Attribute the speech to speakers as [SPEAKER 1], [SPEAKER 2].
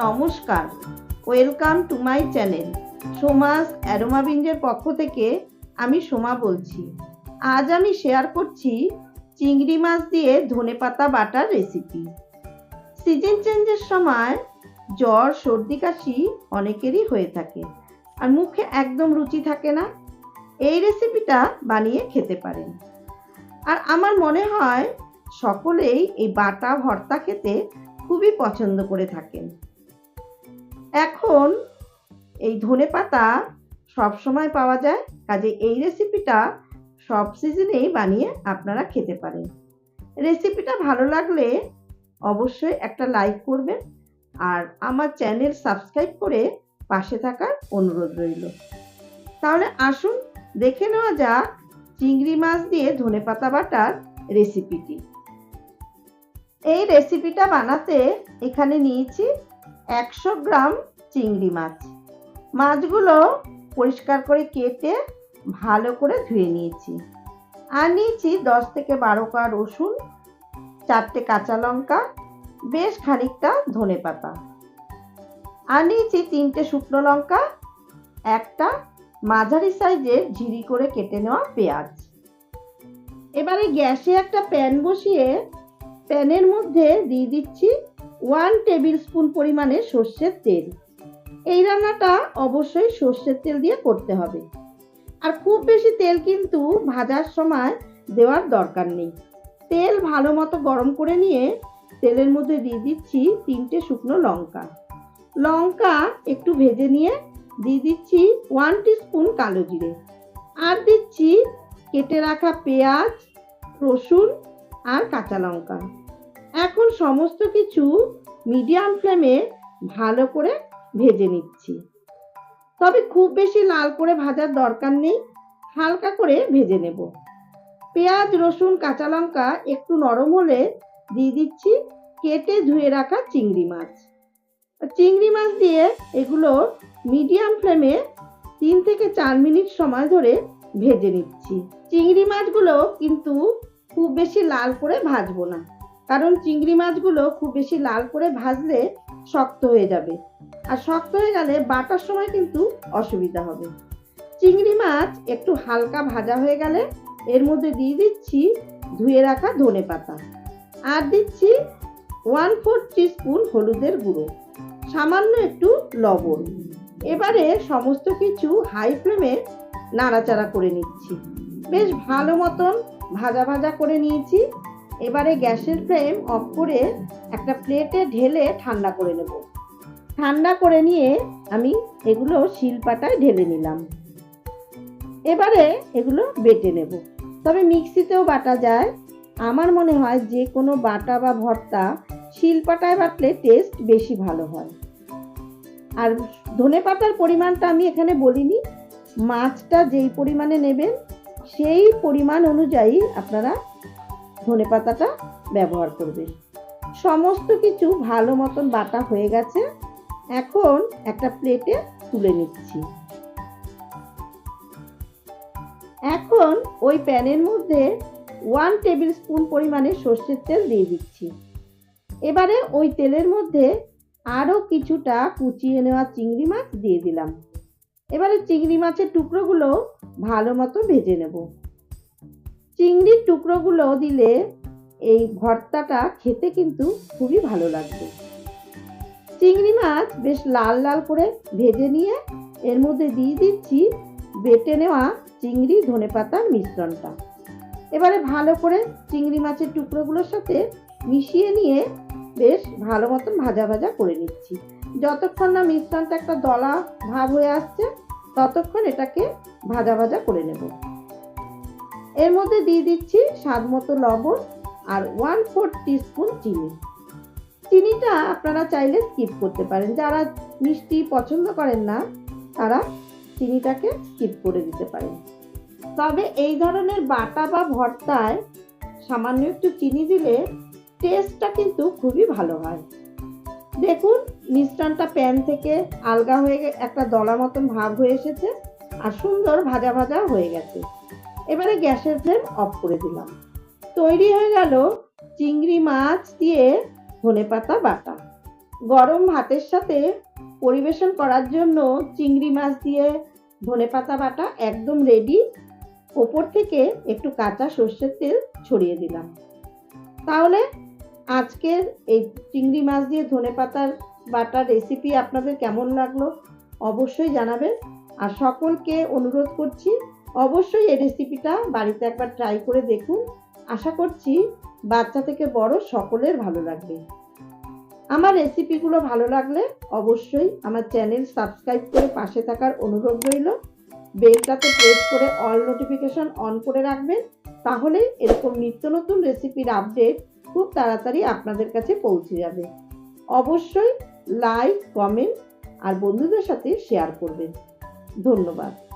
[SPEAKER 1] নমস্কার। Welcome to my channel Soma's অ্যারোমাবিঞ্জের পক্ষ থেকে আমি সোমা বলছি। আজ আমি শেয়ার করছি চিংড়ি মাছ দিয়ে ধনেপাতা বাটার রেসিপি সিজন চেঞ্জের সময় জ্বর, সর্দি, কাশি অনেকেরই হয়ে থাকে আর মুখে একদম রুচি থাকে না। এই রেসিপিটা বানিয়ে খেতে পারেন। আর আমার মনে হয় সকলেই এই বাটা ভর্তা খেতে খুবই পছন্দ করে থাকেন। এখন এই ধনে পাতা সব সময় পাওয়া যায়, কাজে এই রেসিপিটা সব সিজনেই বানিয়ে আপনারা খেতে পারেন। রেসিপিটা ভালো লাগলে অবশ্যই একটা লাইক করবেন আর আমার চ্যানেল সাবস্ক্রাইব করে পাশে থাকার অনুরোধ রইল। তাহলে আসুন, দেখে নেওয়া যাক চিংড়ি মাছ দিয়ে ধনেপাতা বাটার রেসিপিটি এই রেসিপিটা বানাতে এখানে নিয়েছি একশো গ্রাম চিংড়ি মাছ। মাছগুলো পরিষ্কার করে কেটে ভালো করে ধুয়ে নিয়েছি। আর নিয়েছি দশ থেকে বারো কা রসুন, চারটে কাঁচা লঙ্কা, বেশ খানিকটা ধনে পাতা। আর নিয়েছি তিনটে শুকনো লঙ্কা, একটা মাঝারি সাইজের ঝিরি করে কেটে নেওয়া পেঁয়াজ। এবারে গ্যাসে একটা প্যান বসিয়ে প্যানের মধ্যে দিয়ে দিচ্ছি ওয়ান টেবিল স্পুন পরিমাণে সর্ষের তেল। এই রান্নাটা অবশ্যই সর্ষের তেল দিয়ে করতে হবে। আর খুব বেশি তেল কিন্তু ভাজার সময় দেওয়ার দরকার নেই। তেল ভালো মতো গরম করে নিয়ে তেলের মধ্যে দিয়ে দিচ্ছি তিনটে শুকনো লঙ্কা। লঙ্কা একটু ভেজে নিয়ে দিয়ে দিচ্ছি ওয়ান স্পুন কালো জিরে। আর দিচ্ছি কেটে রাখা পেঁয়াজ, রসুন আর কাঁচা লঙ্কা। এখন সমস্ত কিছু মিডিয়াম ফ্লেমে ভালো করে ভেজে নিচ্ছি। তবে খুব বেশি লাল করে ভাজার দরকার নেই, হালকা করে ভেজে নেব। পেঁয়াজ, রসুন, কাঁচা লঙ্কা একটু নরম হলে দিয়ে দিচ্ছি কেটে ধুয়ে রাখা চিংড়ি মাছ। চিংড়ি মাছ দিয়ে এগুলো মিডিয়াম ফ্লেমে তিন থেকে চার মিনিট সময় ধরে ভেজে নিচ্ছি। চিংড়ি মাছগুলো কিন্তু খুব বেশি লাল করে ভাজবো না। কারণ চিংড়ি মাছগুলো খুব বেশি লাল করে ভাজলে শক্ত হয়ে যাবে। আর শক্ত হয়ে গেলে বাটার সময় কিন্তু অসুবিধা হবে। চিংড়ি মাছ একটু হালকা ভাজা হয়ে গেলে এর মধ্যে দিয়ে দিচ্ছি ধুয়ে রাখা ধনে পাতা। আর দিচ্ছি ওয়ান ফোর স্পুন হলুদের গুঁড়ো, সামান্য একটু লবণ। এবারে সমস্ত কিছু হাই ফ্লেমে নাড়াচাড়া করে নিচ্ছি। বেশ ভালো মতন ভাজা ভাজা করে নিয়েছি। এবারে গ্যাসের ফ্লেম অফ করে একটা প্লেটে ঢেলে ঠান্ডা করে নেব। ঠান্ডা করে নিয়ে আমি এগুলো শিলপাটায় ঢেলে নিলাম। এবারে এগুলো বেটে নেব। তবে মিক্সিতেও বাটা যায়। আমার মনে হয় যে কোনো বাটা বা ভর্তা শিলপাটায় বাটলে টেস্ট বেশি ভালো হয়। আর ধনে পাতার পরিমাণটা আমি এখানে বলিনি। মাছটা যেই পরিমাণে নেবেন, সেই পরিমাণ অনুযায়ী আপনারা ধনে পাতাটা ব্যবহার করবে। সমস্ত কিছু ভালো মতন বাটা হয়ে গেছে। এখন একটা প্লেটে তুলে নিচ্ছি। এখন ওই প্যানের মধ্যে ওয়ান টেবিল স্পুন পরিমাণে সর্ষের তেল দিয়ে দিচ্ছি। এবারে ওই তেলের মধ্যে আরও কিছুটা কুচিয়ে নেওয়া চিংড়ি মাছ দিয়ে দিলাম। এবারে চিংড়ি মাছের টুকরোগুলো ভালো মতো ভেজে নেব। চিংড়ির টুকরোগুলো দিলে এই ভর্তাটা খেতে কিন্তু খুবই ভালো লাগবে। চিংড়ি মাছ বেশ লাল লাল করে ভেজে নিয়ে এর মধ্যে দিয়ে দিচ্ছি বেটে নেওয়া চিংড়ি ধনেপাতার মিশ্রণটা। এবারে ভালো করে চিংড়ি মাছের টুকরোগুলোর সাথে মিশিয়ে নিয়ে বেশ ভালো মতন ভাজা ভাজা করে নিচ্ছি। যতক্ষণ না মিশ্রণটা একটা দলা ভাব হয়ে আসছে, ততক্ষণ এটাকে ভাজা ভাজা করে নেব। এর মধ্যে দিয়ে দিচ্ছি স্বাদ মতো লবণ আর ওয়ান ফোর টিস্পুন চিনি। চিনিটা আপনারা চাইলে স্কিপ করতে পারেন। যারা মিষ্টি পছন্দ করেন না, তারা চিনিটাকে স্কিপ করে দিতে পারেন। তবে এই ধরনের বাটা বা ভর্তায় সামান্য একটু চিনি দিলে টেস্টটা কিন্তু খুবই ভালো হয়। দেখুন মিশ্রণটা প্যান থেকে আলগা হয়ে একটা দলা মতন ভাব হয়ে এসেছে আর সুন্দর ভাজা ভাজা হয়ে গেছে। এবারে গ্যাসের ফ্লেম অফ করে দিলাম। তৈরি হয়ে গেল চিংড়ি মাছ দিয়ে ধনেপাতা বাটা। গরম ভাতের সাথে পরিবেশন করার জন্য চিংড়ি মাছ দিয়ে ধনেপাতা বাটা একদম রেডি ওপর থেকে একটু কাঁচা সর্ষের তেল ছড়িয়ে দিলাম। তাহলে আজকের এই চিংড়ি মাছ দিয়ে ধনেপাতার বাটার রেসিপি আপনাদের কেমন লাগল? অবশ্যই জানাবেন। আর সকলকে অনুরোধ করছি অবশ্যই এই রেসিপিটা বাড়িতে একবার ট্রাই করে দেখুন। আশা করছি বাচ্চা থেকে বড় সকলের ভালো লাগবে। আমার রেসিপিগুলো ভালো লাগলে অবশ্যই আমার চ্যানেল সাবস্ক্রাইব করে পাশে থাকার অনুরোধ রইল। বেলটাতে প্রেস করে অল নোটিফিকেশন অন করে রাখবেন, তাহলে এরকম নিত্য নতুন রেসিপির আপডেট খুব তাড়াতাড়ি আপনাদের কাছে পৌঁছে যাবে। অবশ্যই লাইক কমেন্ট আর বন্ধুদের সাথে শেয়ার করবেন। ধন্যবাদ।